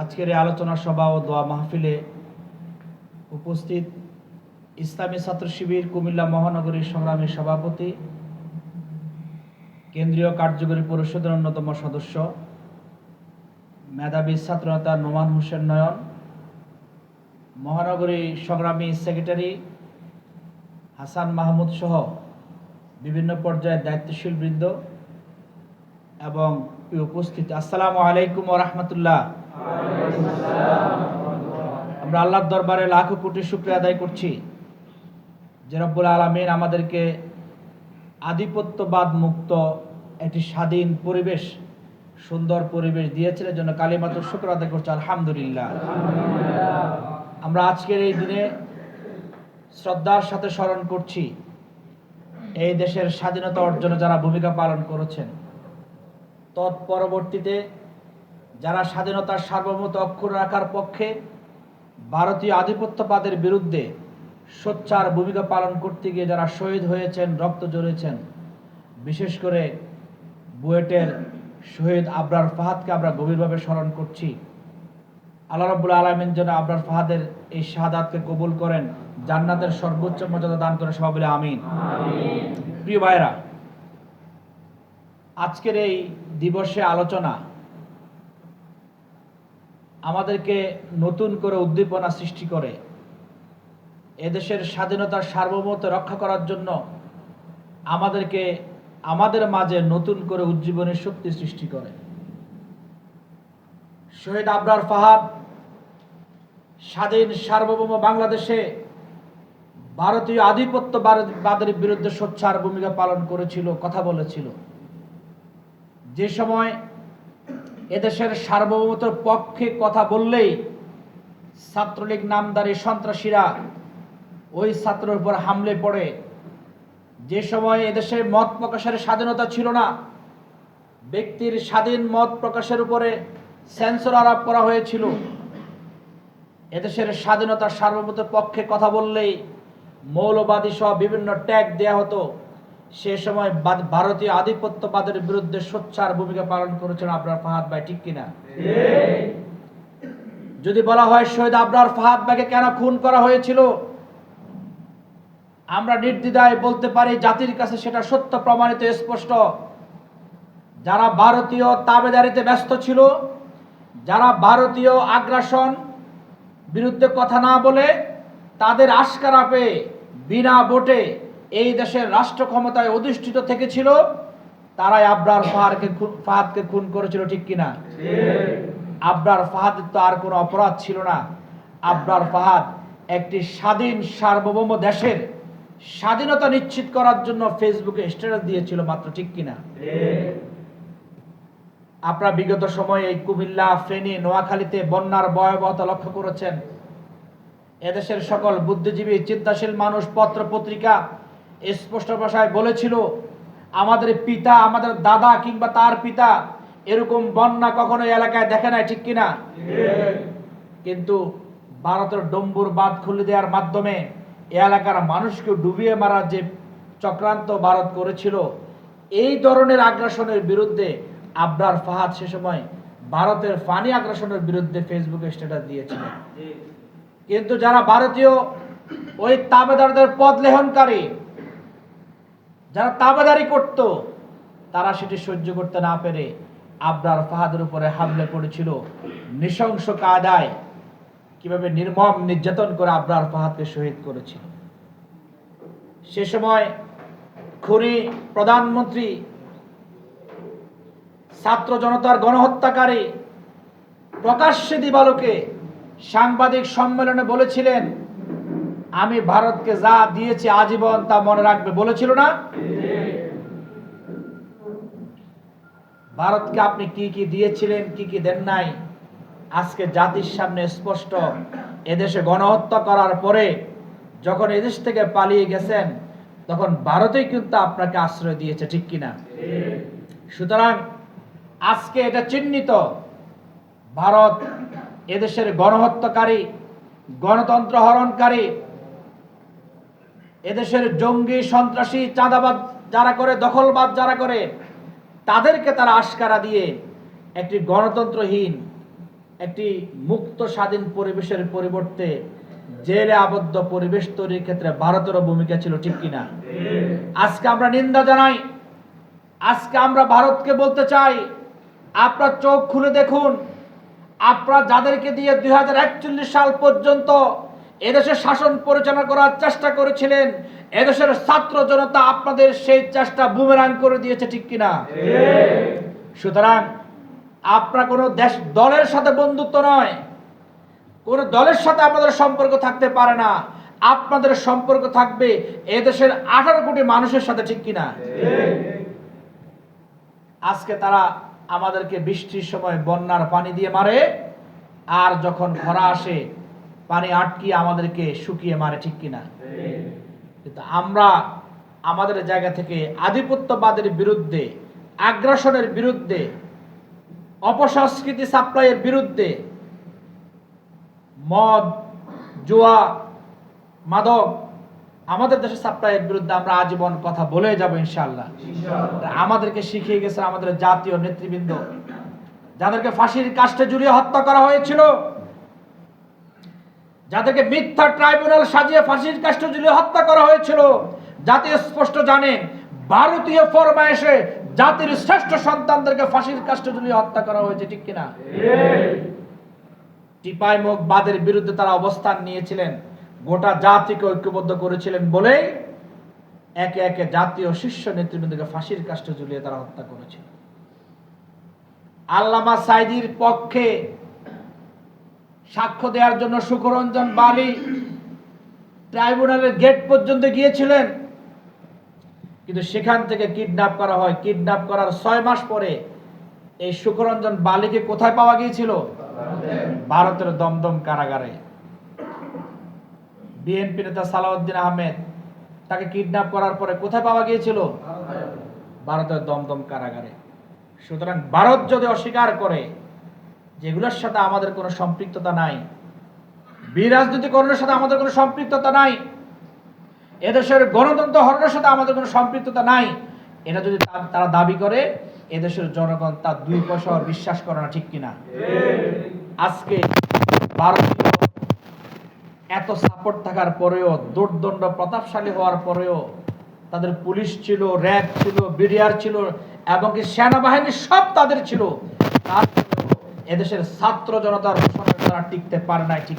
আজকের এই আলোচনা সভা ও দোয়া মাহফিলে উপস্থিত ইসলামী ছাত্র শিবির কুমিল্লা মহানগরীর সংগ্রামী সভাপতি, কেন্দ্রীয় কার্যকরী পরিষদের অন্যতম সদস্য, মেধাবী ছাত্রনেতা নোমান হোসেন নয়ন, মহানগরী সংগ্রামী সেক্রেটারি হাসান মাহমুদ সহ বিভিন্ন পর্যায়ের দায়িত্বশীল বৃন্দ এবং উপস্থিত। আসসালামু আলাইকুম রহমতুল্লাহ। আমরা আল্লাহর দরবারে লাখো কোটি শুক্রিয়া আদায় করছি। যে রব্বুল আলমিন আমাদেরকে আধিপত্যবাদ মুক্ত একটি স্বাধীন পরিবেশ, সুন্দর পরিবেশ দিয়েছেন। এর জন্য কালিমাত্র শুক্র আদায় করছি, আলহামদুলিল্লাহ। আমরা আজকের এই দিনে শ্রদ্ধার সাথে স্মরণ করছি, এই দেশের স্বাধীনতা অর্জনে যারা ভূমিকা পালন করেছেন। তৎপরবর্তীতে যারা স্বাধীনতার সার্বভৌমত্ব অক্ষর রাখার পক্ষে ভারতীয় আধিপত্যবাদের বিরুদ্ধে সোচ্চার ভূমিকা পালন করতে গিয়ে যারা শহীদ হয়েছেন রক্ত জড়িয়েছেন বিশেষ করে বুয়েটের শহীদ আবরার ফাহাদকে আমরা গভীরভাবে স্মরণ করছি। আল্লাহ রব্বুল আলমিন যেন আবরার ফাহাদের এই শাহাদাতকে কবুল করেন জান্নাতের সর্বোচ্চ মর্যাদা দান করে সবাই বলে আমিন। প্রিয় ভাইরা আজকের এই দিবসে আলোচনা আমাদেরকে নতুন করে উদ্দীপনা সৃষ্টি করে। এদেশের স্বাধীনতার সার্বভৌমত্ব রক্ষা করার জন্য আমাদেরকে আমাদের মাঝে নতুন করে উজ্জীবনের শক্তি সৃষ্টি করে। শহীদ আবরার ফাহাদ, স্বাধীন সার্বভৌম বাংলাদেশে ভারতীয় আধিপত্যবাদের বিরুদ্ধে সোচ্চার ভূমিকা পালন করেছিল, কথা বলেছিল। যে সময় এদেশের সার্বভৌমত্বের পক্ষে কথা বললেই ছাত্রলীগ নামদারি সন্ত্রাসীরা ওই ছাত্রের উপর হামলে পড়ে। যে সময় এদেশে মত প্রকাশের স্বাধীনতা ছিল না, ব্যক্তির স্বাধীন মত প্রকাশের উপরে সেন্সর আরোপ করা হয়েছিল। এদেশের স্বাধীনতার সার্বভৌমত্বের পক্ষে কথা বললেই মৌলবাদী সহ বিভিন্ন ট্যাগ দেয়া হতো। সে সময় ভারতীয় আধিপত্যবাদের বিরুদ্ধে সোচ্চার ভূমিকা পালন করেছেন আবরার ফাহাদ ভাই, ঠিক কিনা? যদি বলা হয় শহীদ আবরার ফাহাদ ভাইকে কেন খুন করা হয়েছিল? আমরা নির্দ্বিধায় বলতে পারি জাতির কাছে সেটা সত্য, প্রমাণিত, স্পষ্ট। যারা ভারতীয় তাবেদারিতে ব্যস্ত ছিল, যারা ভারতীয় আগ্রাসন বিরুদ্ধে কথা না বলে তাদের আশকারা পেয়ে বিনা ভোটে এই দেশের রাষ্ট্র ক্ষমতায় অধিষ্ঠিত থেকেছিল তারাই আবরার ফাহাদকে ফাহাদকে খুন করেছিল ঠিক কিনা? আবরার ফাহাদ তো আর কোনো অপরাধ ছিল না। আবরার ফাহাদ একটি স্বাধীন সার্বভৌম দেশের স্বাধীনতা নিশ্চিত করার জন্য ফেসবুকে স্ট্যাটাস দিয়েছিল মাত্র ঠিক কিনা? আপনারা বিগত সময়ে এই কুমিল্লা ফেনী নোয়াখালীতে বন্যার ভয়াবহতা লক্ষ্য করেছেন। এদেশের সকল বুদ্ধিজীবী চিন্তাশীল মানুষ পত্র পত্রিকা স্পষ্ট ভাষায় বলেছিল, আমাদের পিতা, আমাদের দাদা কিংবা তার পিতা এরকম বন্যা কখনো এলাকায় দেখে নাই, ঠিক কিনা? কিন্তু ভারতের ডম্বুর বাঁধ খুলে দেওয়ার মাধ্যমে এলাকার মানুষকে ডুবিয়ে মারার যে চক্রান্ত ভারত করেছিল, এই ধরনের আগ্রাসনের বিরুদ্ধে আবরার ফাহাদ সে সময় ভারতের ফানি আগ্রাসনের বিরুদ্ধে ফেসবুকে স্ট্যাটাস দিয়েছিলেন কিন্তু যারা ভারতীয়, ওই তাবেদারদের পদ লেহনকারী যারা তাবেদারি করত, তারা সেটি সহ্য করতে না পেরে আবরার ফাহাদের উপরে হামলে পড়েছিল নৃশংস কায়দায় কীভাবে নির্মম নির্যাতন করে আবরার ফাহাদকে শহীদ করেছিল। সে সময় খুনি প্রধানমন্ত্রী, ছাত্র জনতার গণহত্যাকারী প্রকাশ্যে দিবালোকে সাংবাদিক সম্মেলনে বলেছিলেন আমি ভারতকে যা দিয়েছি আজীবন তা মনে রাখবে বলেছিল না? ভারতকে আপনি কি কি দিয়েছিলেন, কি কি দেন নাই? আজকে জাতির সামনে স্পষ্ট, এদেশে গণহত্যা করার পরে যখন এদেশ থেকে পালিয়ে গেছেন, তখন ভারতেই কিন্তু আপনাকে আশ্রয় দিয়েছে, ঠিক কিনা? সুতরাং আজকে এটা চিহ্নিত, ভারত এদেশের গণহত্যাকারী, গণতন্ত্র হরণকারী এদেশের জঙ্গি, সন্ত্রাসী, চাঁদাবাদ যারা করে, দখলবাদ যারা করে, তাদেরকে তারা আশকারা দিয়ে একটি গণতন্ত্রহীন, একটি মুক্ত স্বাধীন পরিবেশের পরিবর্তে জেলে আবদ্ধ পরিবেশ তৈরির ক্ষেত্রে ভারতেরও ভূমিকা ছিল ঠিক কিনা? আজকে আমরা নিন্দা জানাই। আজকে আমরা ভারতকে বলতে চাই, আপনার চোখ খুলে দেখুন। আপনারা যাদেরকে দিয়ে দুই হাজার একচল্লিশ সাল পর্যন্ত এদেশের শাসন পরিচালনা করার চেষ্টা করেছিলেন। এদেশের ছাত্র জনতা আপনাদের সেই চেষ্টা বুমেরাং করে দিয়েছে ঠিক কিনা? সুতরাং আপনার কোনো দেশ দলের সাথে বন্ধুত্ব নয়। কোন দলের সাথে আপনাদের সম্পর্ক থাকতে পারে না। আপনাদের সম্পর্ক থাকবে এদেশের আঠারো কোটি মানুষের সাথে ঠিক কিনা? আজকে তারা আমাদেরকে বৃষ্টির সময় বন্যার পানি দিয়ে মারে আর যখন খরা আসে পানি আটকিয়ে আমাদেরকে শুকিয়ে মারে ঠিক কিনা? কিন্তু আমরা আমাদের জায়গা থেকে আধিপত্যবাদের বিরুদ্ধে আগ্রাসনের বিরুদ্ধে অপসংস্কৃতি সাপ্লাইয়ের বিরুদ্ধে মদ জুয়া মাদক আমাদের দেশে সাপ্লাইয়ের বিরুদ্ধে আমরা আজীবন কথা বলে যাব ইনশাআল্লাহ। আমাদেরকে শিখিয়ে গেছে আমাদের জাতীয় নেতৃবৃন্দ যাদেরকে ফাঁসির কাষ্টে ঝুলিয়ে হত্যা করা হয়েছিল। যাদেরকে মিথ্যা ট্রাইব্যুনাল সাজিয়ে ফাঁসির কাষ্টে ঝুলিয়ে হত্যা করা হয়েছিল, জাতি স্পষ্ট জানে, ভারতীয় ফরমায়েশে জাতির শ্রেষ্ঠ সন্তানদেরকে ফাঁসির কাষ্টে ঝুলিয়ে হত্যা করা হয়েছে, ঠিক কিনা? টিপাই মুখ বাদের বিরুদ্ধে তারা অবস্থান নিয়েছিলেন, গোটা জাতিকে ঐক্যবদ্ধ করেছিলেন বলেই একে একে জাতীয় শীর্ষ নেতৃবৃন্দকে ফাঁসির কাষ্টে ঝুলিয়ে তারা হত্যা করেছিল। আল্লামা সাইদির পক্ষে সাক্ষ্য দেওয়ার জন্য সুকরঞ্জন বালি ট্রাইব্যুনালের গেট পর্যন্ত গিয়েছিলেন। কিন্তু সেখান থেকে কিডন্যাপ করা হয়। কিডন্যাপ করার ছয় মাস পরে এই সুকরঞ্জন বালিকে কোথায় পাওয়া গিয়েছিল? ভারতের দমদম কারাগারে। বিএনপি নেতা সালাউদ্দিন আহমেদ তাকে কিডন্যাপ করার পরে কোথায় পাওয়া গিয়েছিল? ভারতের দমদম কারাগারে। সুতরাং ভারত যদি অস্বীকার করে যেগুলোর সাথে আমাদের কোনো সম্পৃক্ততা নাই। বিরাজনীতিকরণের সাথে আমাদের কোনো সম্পৃক্ততা নাই। এদেশের গণতন্ত্র হরণের সাথে আমাদের কোনো সম্পৃক্ততা নাই। এটা যদি তারা দাবি করে, এদেশের জনগণ তার দুই পয়সা বিশ্বাস করে না, ঠিক কিনা? আজকে এত সাপোর্ট থাকার পরেও, দুর্দণ্ড প্রতাপশালী হওয়ার পরেও, তাদের পুলিশ ছিল, র্যাব ছিল, বিডিআর ছিল, এবং কি সেনাবাহিনী সব তাদের ছিল। তারপরেও এদেশের ছাত্র জনতার শোষণে তারা টিকতে পারে নাই ঠিক?